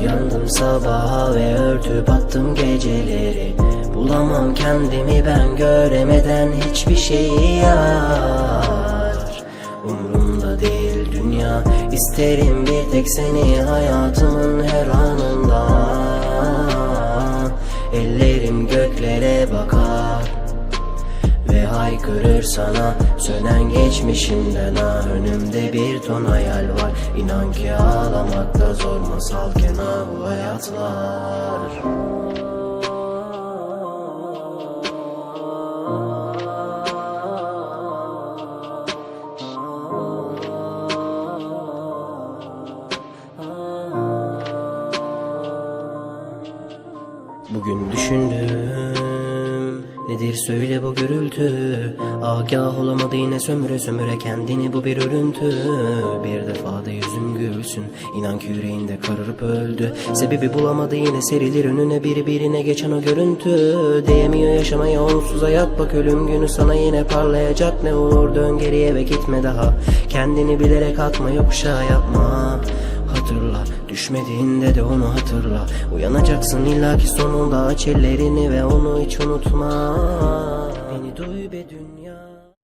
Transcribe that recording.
Uyandım sabaha ve örtüp attım geceleri. Bulamam kendimi ben göremeden hiçbir şeyi yar. Umurumda değil dünya isterim bir tek seni. Hayatımın her anında haykırır sana. Sönen geçmişinden ha Önümde bir ton hayal var. İnan ki ağlamakta zor masalken ha bu hayatlar. Bugün düşündüm Nedir söyle bu gürültü? Agah olamadı yine sömüre sömüre kendini bu bir örüntü. Bir defa da yüzüm gülsün İnan ki yüreğinde kararıp öldü. Sebebi bulamadı yine serilir önüne biri birine geçen o görüntü. Değemiyor yaşamaya onsuz hayat bak ölüm günü sana yine parlayacak. Ne olur dön geriye ve gitme daha. Kendini bilerek atma yokuşa yapma Hatırla. Düşmediğinde de onu hatırla. Uyanacaksın illaki sonunda aç ellerini ve onu hiç unutma. Beni duy be dünya